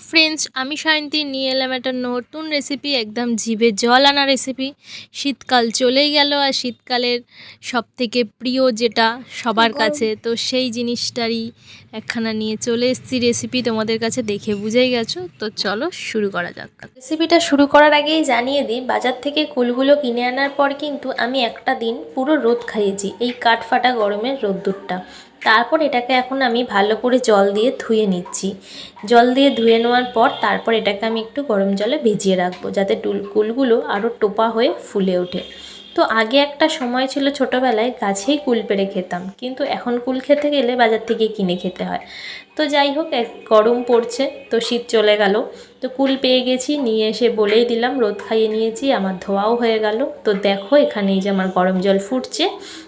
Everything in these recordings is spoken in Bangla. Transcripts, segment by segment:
ফ্রেন্ডস আমি সায়ন্তী নিয়ে এলাম একটা নতুন রেসিপি একদম জিভে জল আনা রেসিপি শীতকাল চলেই গেল আর শীতকালের সব থেকে প্রিয় যেটা সবার কাছে তো সেই জিনিসটারই একখানা নিয়ে চলে এসেছি রেসিপি তোমাদের কাছে দেখে বুঝেই গেছো? তো চলো শুরু করা যাক। রেসিপিটা শুরু করার আগেই জানিয়ে দিই বাজার থেকে কুলগুলো কিনে আনার পর কিন্তু আমি একটা দিন পুরো রোদ খাইয়েছি এই কাঠফাটা গরমের রোদ্দুরটা। তারপর এটাকে এখন আমি ভালো করে জল দিয়ে ধুয়ে নিচ্ছি। জল দিয়ে ধুয়ে নেওয়ার পর তারপর এটাকে আমি একটু গরম জলে ভিজিয়ে রাখব, যাতে টুল কুলগুলো আরও টোপা হয়ে ফুলে ওঠে। তো আগে একটা সময় ছিল ছোটোবেলায় গাছেই কুল পেড়ে খেতাম, কিন্তু এখন কুল খেতে গেলে বাজার থেকে কিনে খেতে হয়। তো যাই হোক, এক গরম পড়ছে, তো শীত চলে গেল। তো কুল পেয়ে গেছি, নিয়ে এসে বলেই দিলাম, রোদ খাইয়ে নিয়েছি, আমার ধোয়াও হয়ে গেল। তো দেখো, এখানে এই যে আমার গরম জল ফুটছে।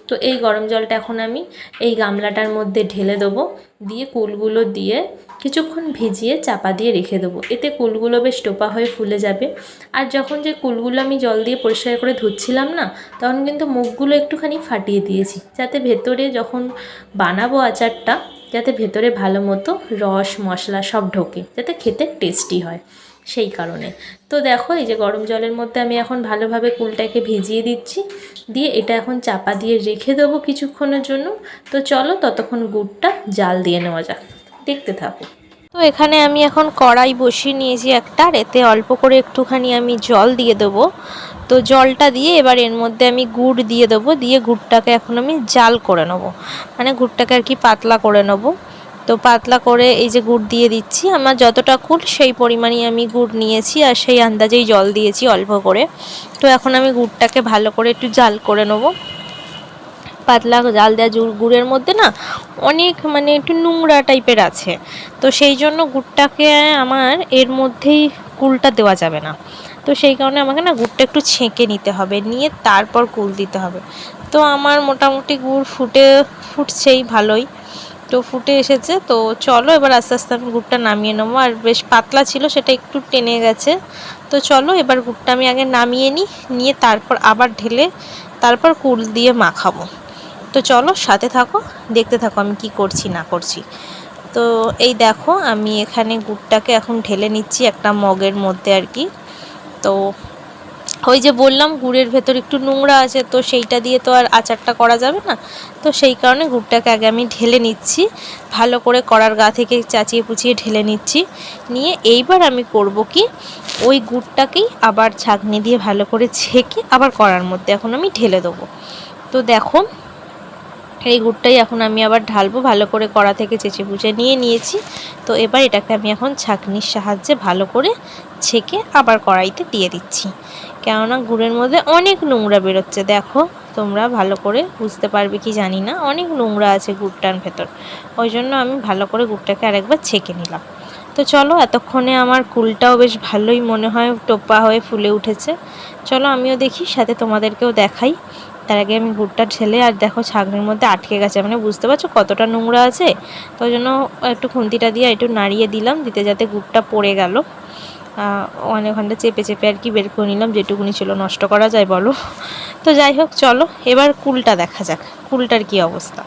তো এই গরম জলটা এখন আমি এই গামলাটার মধ্যে ঢেলে দেবো, দিয়ে কুলগুলো দিয়ে কিছুক্ষণ ভিজিয়ে চাপা দিয়ে রেখে দেবো। এতে কুলগুলো বেশ টোপা হয়ে ফুলে যাবে। আর যখন যে কুলগুলো আমি জল দিয়ে পরিষ্কার করে ধুচ্ছিলাম না, তখন কিন্তু মুখগুলো একটুখানি ফাটিয়ে দিয়েছি। যাতে ভেতরে যখন বানাবো আচারটা, যাতে ভেতরে ভালো মতো রস, মশলা সব ঢোকে, যাতে খেতে টেস্টি হয় সেই কারণে। তো দেখো, এই যে গরম জলের মধ্যে আমি এখন ভালোভাবে কুলটাকে ভিজিয়ে দিচ্ছি। দিয়ে এটা এখন চাপা দিয়ে রেখে দেবো কিছুক্ষণের জন্য। তো চলো ততক্ষণ গুড়টা জাল দিয়ে নেওয়া যাক। দেখতে থাকো। তো এখানে আমি এখন কড়াই বসিয়ে নিয়েছি একটা এতে অল্প করে একটুখানি আমি জল দিয়ে দেবো। তো জলটা দিয়ে এবার এর মধ্যে আমি গুড় দিয়ে দেবো, দিয়ে গুড়টাকে এখন আমি জাল করে নেব। মানে গুড়টাকে আর কি পাতলা করে নেব। তো পাতলা করে এই যে গুড় দিয়ে দিচ্ছি, আমার যতটা কুল সেই পরিমাণই আমি গুড় নিয়েছি, আর সেই আন্দাজেই জল দিয়েছি অল্প করে। তো এখন আমি গুড়টাকে ভালো করে একটু জাল করে নেব। পাতলা জাল দেওয়া গুড়ের মধ্যে না অনেক মানে একটু নোংরা টাইপের আছে। তো সেই জন্য গুড়টাকে আমার এর মধ্যেই কুলটা দেওয়া যাবে না। তো সেই কারণে আমাকে না গুড়টা একটু ছেঁকে নিতে হবে, নিয়ে তারপর কুল দিতে হবে। তো আমার মোটামুটি গুড় ফুটে, ফুটছেই ভালোই। তো ফুটে এসেছে। তো চলো এবার আস্তে আস্তে আমি গুড়টা নামিয়ে নেব। আর বেশ পাতলা ছিল, সেটা একটু টেনে গেছে। তো চলো এবার গুড়টা আমি আগে নামিয়ে নিই, নিয়ে তারপর আবার ঢেলে তারপর কুল দিয়ে মাখাবো। তো চলো সাথে থাকো, দেখতে থাকো আমি কি করছি, না করছি। তো এই দেখো আমি এখানে গুড়টাকে এখন ঢেলে নিচ্ছি একটা মগের মধ্যে আর কি। তো ওই যে বললাম গুড়ের ভেতর একটু নোংরা আছে, তো সেইটা দিয়ে তো আর আচারটা করা যাবে না। তো সেই কারণে গুড়টাকে আগে আমি ঢেলে নিচ্ছি, ভালো করে কড়ার গা থেকে চাচিয়ে পুচিয়ে ঢেলে নিচ্ছি। নিয়ে এইবার আমি করব কি, ওই গুড়টাকেই আবার ছাঁকনি দিয়ে ভালো করে ছেঁকে আবার কড়ার মধ্যে এখন আমি ঢেলে দেবো। তো দেখো এই গুড়টাই এখন আমি আবার ঢালবো, ভালো করে কড়া থেকে চেঁচে বুঝে নিয়ে নিয়েছি। তো এবার এটাকে আমি এখন ছাঁকনির সাহায্যে ভালো করে ছেঁকে আবার কড়াইতে দিয়ে দিচ্ছি। কেননা গুড়ের মধ্যে অনেক নোংরা বেরোচ্ছে, দেখো। তোমরা ভালো করে বুঝতে পারবে কি জানি না, অনেক নোংরা আছে গুড়টার ভেতর। ওই জন্য আমি ভালো করে গুড়টাকে আরেকবার ছেঁকে নিলাম। তো চলো, এতক্ষণে আমার কুলটাও বেশ ভালোই মনে হয়, টোপা হয়ে ফুলে উঠেছে। চলো আমিও দেখি, সাথে তোমাদেরকেও দেখাই। তার আগে আমি গুড়টা ঢেলে আর দেখো ছাগনির মধ্যে আটকে গেছে। মানে বুঝতে পারছ কতটা নোংরা আছে? তো জন্য একটু খুন্তিটা দিয়ে একটু নাড়িয়ে দিলাম, দিতে যাতে গুড়টা পড়ে গেল। অনেক ঘণ্টা চেপে চেপে আর কি বের করে নিলাম, যেটুকুনি ছিল নষ্ট করা যায় বলো। তো যাই হোক, চলো, এবার কুলটা দেখা যাক, কুলটার কি অবস্থা।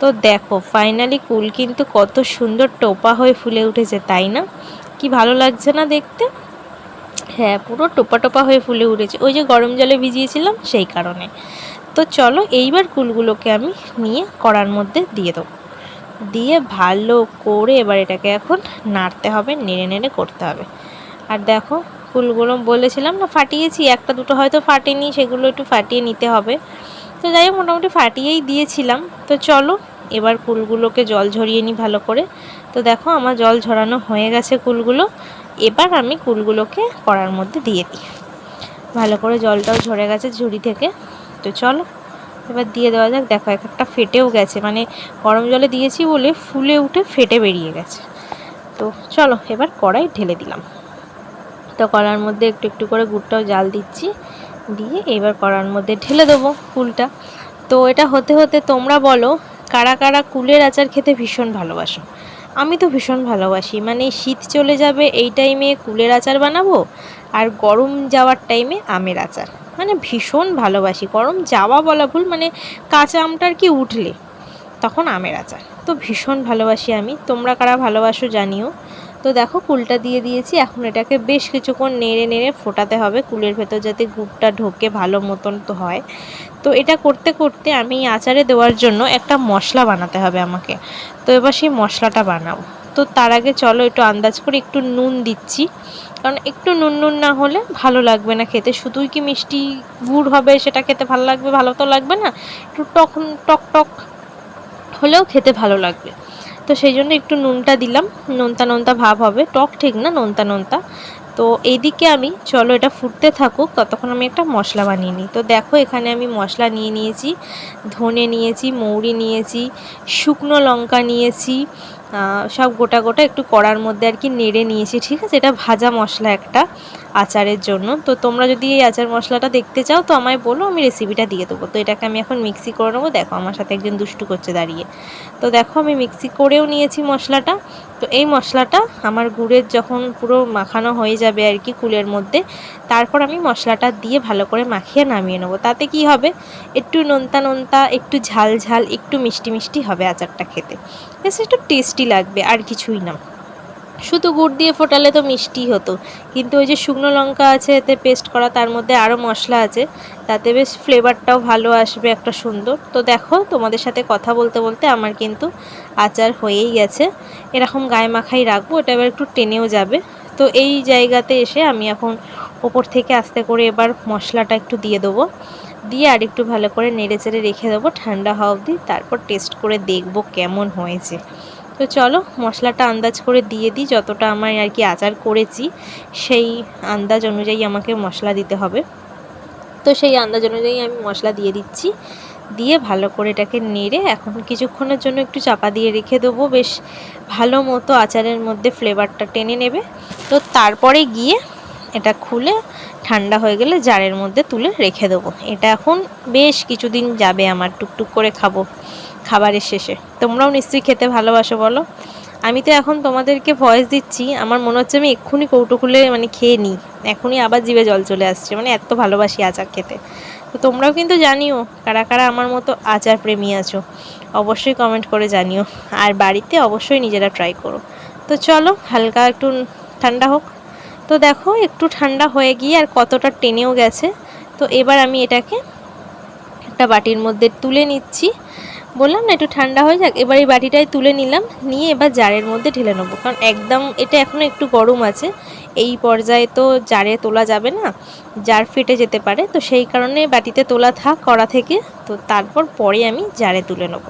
তো দেখো ফাইনালি কুল কিন্তু কত সুন্দর টোপা হয়ে ফুলে উঠেছে, তাই না? কি ভালো লাগছে না দেখতে? হ্যাঁ পুরো টোপা টোপা হয়ে ফুলে উঠেছে। ওই যে গরম জলে ভিজিয়েছিলাম, সেই কারণে। তো চলো এইবার কুলগুলোকে আমি নিয়ে কড়ার মধ্যে দিয়ে দেবো। দিয়ে ভালো করে এবার এটাকে এখন নাড়তে হবে, নেড়ে নেড়ে করতে হবে। আর দেখো ফুলগুলো বলেছিলাম না ফাটিয়েছি, একটা দুটো হয়তো ফাটেনি, সেগুলো একটু ফাটিয়ে নিতে হবে। তো যাই হোক, মোটামুটি ফাটিয়েই দিয়েছিলাম। তো চলো, এবার কুলগুলোকে জল ঝরিয়ে নিই ভালো করে। তো দেখো, আমার জল ঝরানো হয়ে গেছে কুলগুলো। এবার আমি কুলগুলোকে কড়ার মধ্যে দিয়ে দিই। ভালো করে জলটাও ঝরে গেছে ঝুড়ি থেকে। তো চলো, এবার দিয়ে দেওয়া যাক। দেখো, এক একটা ফেটেও গেছে। মানে গরম জলে দিয়েছি বলে ফুলে উঠে ফেটে বেরিয়ে গেছে। তো চলো, এবার কড়াই ঢেলে দিলাম। তো কড়ার মধ্যে একটু একটু করে গুড়টাও জাল দিচ্ছি। দিয়ে এবার কড়ার মধ্যে ঢেলে দেবো কুলটা তো এটা হতে হতে তোমরা বলো, কারা কারা কুলের আচার খেতে ভীষণ ভালোবাসো? আমি তো ভীষণ ভালোবাসি। মানে শীত চলে যাবে, এই টাইমে কুলের আচার বানাবো, আর গরম যাওয়ার টাইমে আমের আচার। মানে ভীষণ ভালোবাসি। গরম যাওয়া বলা ভুল মানে কাঁচা আমটার কি উঠলে, তখন আমের আচার। তো ভীষণ ভালোবাসি আমি, তোমরা কারা ভালোবাসো জানিও। তো দেখো কুলটা দিয়ে দিয়েছি, এখন এটাকে বেশ কিছুক্ষণ নেড়ে নেড়ে ফোটাতে হবে, কুলের ভেতর যাতে গুড়টা ঢোকে ভালো মতন তো হয়। তো এটা করতে করতে আমি আচারে দেওয়ার জন্য একটা মশলা বানাতে হবে আমাকে। তো এবার সেই মশলাটা বানাবো। তো তার আগে চলো একটু আন্দাজ করে একটু নুন দিচ্ছি। কারণ একটু নুন নুন না হলে ভালো লাগবে না খেতে। শুধুই কি মিষ্টি গুড় হবে সেটা খেতে ভালো লাগবে, ভালো তো লাগবে না। একটু টক টক টক হলেও খেতে ভালো লাগবে। তো সেই জন্য একটু নুনটা দিলাম। নোনতা নোনতা ভাব হবে। টক ঠিক না, নোনতা নোনতা। তো এইদিকে আমি, চলো এটা ফুটতে থাকুক। ততক্ষণ আমি একটা মশলা বানিয়ে নিই। তো দেখো এখানে আমি মশলা নিয়ে নিয়েছি। ধনে নিয়েছি, মৌরি নিয়েছি, শুকনো লঙ্কা নিয়েছি সব গোটা গোটা একটু কড়ার মধ্যে আর কি নেড়ে নিয়েছি, ঠিক আছে? এটা ভাজা মশলা একটা। আচারের জন্য। তো তোমরা যদি এই আচার মশলাটা দেখতে চাও, তো আমায় বলো, আমি রেসিপিটা দিয়ে দেবো। তো এটাকে আমি এখন মিক্সি করে নেব। দেখো, আমার সাথে একজন দুষ্টু করছে দাঁড়িয়ে। তো দেখো, আমি মিক্সি করেও নিয়েছি মশলাটা। তো এই মশলাটা আমার গুড়ের যখন পুরো মাখানো হয়ে যাবে আর কি কুলের মধ্যে, তারপর আমি মশলাটা দিয়ে ভালো করে মাখিয়ে নামিয়ে নেব। তাতে কি হবে? একটু নোনতা নোনতা, একটু ঝাল ঝাল, একটু মিষ্টি মিষ্টি হবে আচারটা খেতে। বেশ, একটু টেস্টি লাগবে, আর কিছুই না। শুধু গুড় দিয়ে ফোটালে তো মিষ্টি হতো। কিন্তু ওই যে শুকনো লঙ্কা আছে, এতে পেস্ট করা, তার মধ্যে আরও মশলা আছে। তাতে বেশ ফ্লেভারটাও ভালো আসবে একটা সুন্দর। তো দেখো, তোমাদের সাথে কথা বলতে বলতে আমার কিন্তু আচার হয়েই গেছে। এরকম গায়ে মাখাই রাখব এটা এবার একটু টেনেও যাবে। তো এই জায়গাতে এসে আমি এখন ওপর থেকে আস্তে করে এবার মশলাটা একটু দিয়ে দেবো। দিয়ে আর একটু ভালো করে নেড়ে চেড়ে রেখে দেবো ঠান্ডা হওয়া অবধি। তারপর টেস্ট করে দেখব কেমন হয়েছে। তো চলো মশলাটা আন্দাজ করে দিয়ে দিই, যতটা আমার আর কি আচার করেছি, সেই আন্দাজ অনুযায়ী আমাকে মশলা দিতে হবে। তো সেই আন্দাজ অনুযায়ী আমি মশলা দিয়ে দিচ্ছি। দিয়ে ভালো করে এটাকে নেড়ে এখন কিছুক্ষণের জন্য একটু চাপা দিয়ে রেখে দেবো। বেশ ভালো মতো আচারের মধ্যে ফ্লেভারটা টেনে নেবে। তো তারপরে গিয়ে এটা খুলে ঠান্ডা হয়ে গেলে জারের মধ্যে তুলে রেখে দেবো। এটা এখন বেশ কিছুদিন যাবে আমার, টুকটুক করে খাব। খাবারের শেষে। তোমরাও নিশ্চয়ই খেতে ভালোবাসো, বলো। আমি তো এখন তোমাদেরকে ভয়েস দিচ্ছি, আমার মনে হচ্ছে আমি এক্ষুনি কৌটো মানে খেয়ে নিই। এখনই আবার জিভে জল চলে আসছে মানে এত ভালোবাসি আচার খেতে। তো তোমরাও কিন্তু জানিও কারা কারা আমার মতো আচার প্রেমী আছো। অবশ্যই কমেন্ট করে জানিও। আর বাড়িতে অবশ্যই নিজেরা ট্রাই করো। তো চলো, হালকা একটু ঠান্ডা হোক। তো দেখো, একটু ঠান্ডা হয়ে গিয়ে আর কতটা টেনেও গেছে। তো এবার আমি এটাকে একটা বাটির মধ্যে তুলে নিচ্ছি। বললাম না, একটু ঠান্ডা হয়ে যাক। এবার এই বাটিটাই তুলে নিলাম, নিয়ে এবার জারের মধ্যে ঢেলে নেব। কারণ একদম এটা এখনও একটু গরম আছে, এই পর্যায়ে তো জারে তোলা যাবে না, জার ফেটে যেতে পারে। তো সেই কারণে বাটিতে তোলা থাক করা থেকে, তো তারপর পরে আমি জারে তুলে নেব।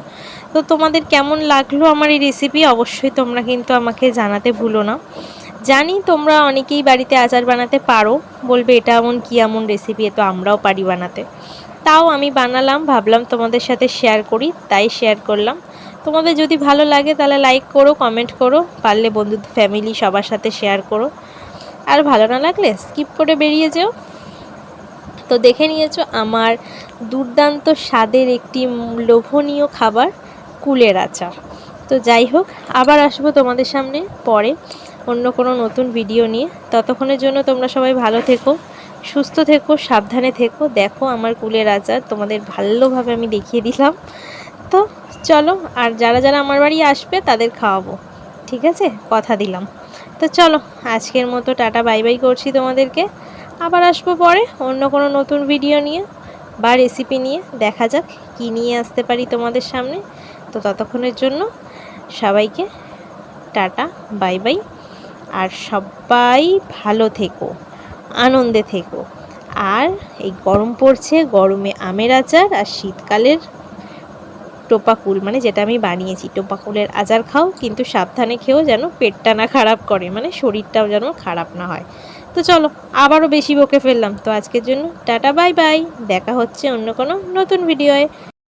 তো তোমাদের কেমন লাগল আমার এই রেসিপি অবশ্যই তোমরা কিন্তু আমাকে জানাতে ভুলো না। জানি তোমরা অনেকেই বাড়িতে আচার বানাতে পারো, বলবে এটা এমন কী এমন রেসিপি এ তো আমরাও পারি বানাতে। তাও আমি বানালাম, ভাবলাম তোমাদের সাথে শেয়ার করি, তাই শেয়ার করলাম। তোমাদের যদি ভালো লাগে তাহলে লাইক করো কমেন্ট করো, পারলে বন্ধু ফ্যামিলি সবার সাথে শেয়ার করো। আর ভালো না লাগলে স্কিপ করে বেরিয়ে যেও। তো দেখে নিয়েছো আমার দুর্দান্ত স্বাদের একটি লোভনীয় খাবার কুলের আচার। তো যাই হোক, আবার আসব তোমাদের সামনে পরে অন্য কোনো নতুন ভিডিও নিয়ে। ততক্ষণের জন্য তোমরা সবাই ভালো থেকো। সুস্থ থেকো, সাবধানে থেকো। দেখো আমার কুলের আচার, তোমাদের ভালোভাবে আমি দেখিয়ে দিলাম। তো চলো, আর যারা যারা আমার বাড়ি আসবে, তাদের খাওয়াবো। ঠিক আছে? কথা দিলাম। তো চলো, আজকের মতো টাটা, বাই বাই করছি তোমাদেরকে। আবার আসব পরে অন্য কোনো নতুন ভিডিও নিয়ে বা রেসিপি নিয়ে। দেখা যাক কী নিয়ে আসতে পারি তোমাদের সামনে। তো ততক্ষণের জন্য সবাইকে টাটা, বাই বাই। আর সবাই ভালো থেকো। আনন্দে থেকো। আর এই গরম পড়ছে, গরমে আমের আচার আর শীতকালের টোপাকুল মানে যেটা আমি বানিয়েছি। টোপাকুলের আচার খাও, কিন্তু সাবধানে খেয়েও যেন পেটটা না খারাপ করে মানে শরীরটাও যেন খারাপ না হয়। তো চলো, আবারও বেশি বকে ফেললাম। তো আজকের জন্য টাটা, বাই বাই। দেখা হচ্ছে অন্য কোনো নতুন ভিডিওয়ে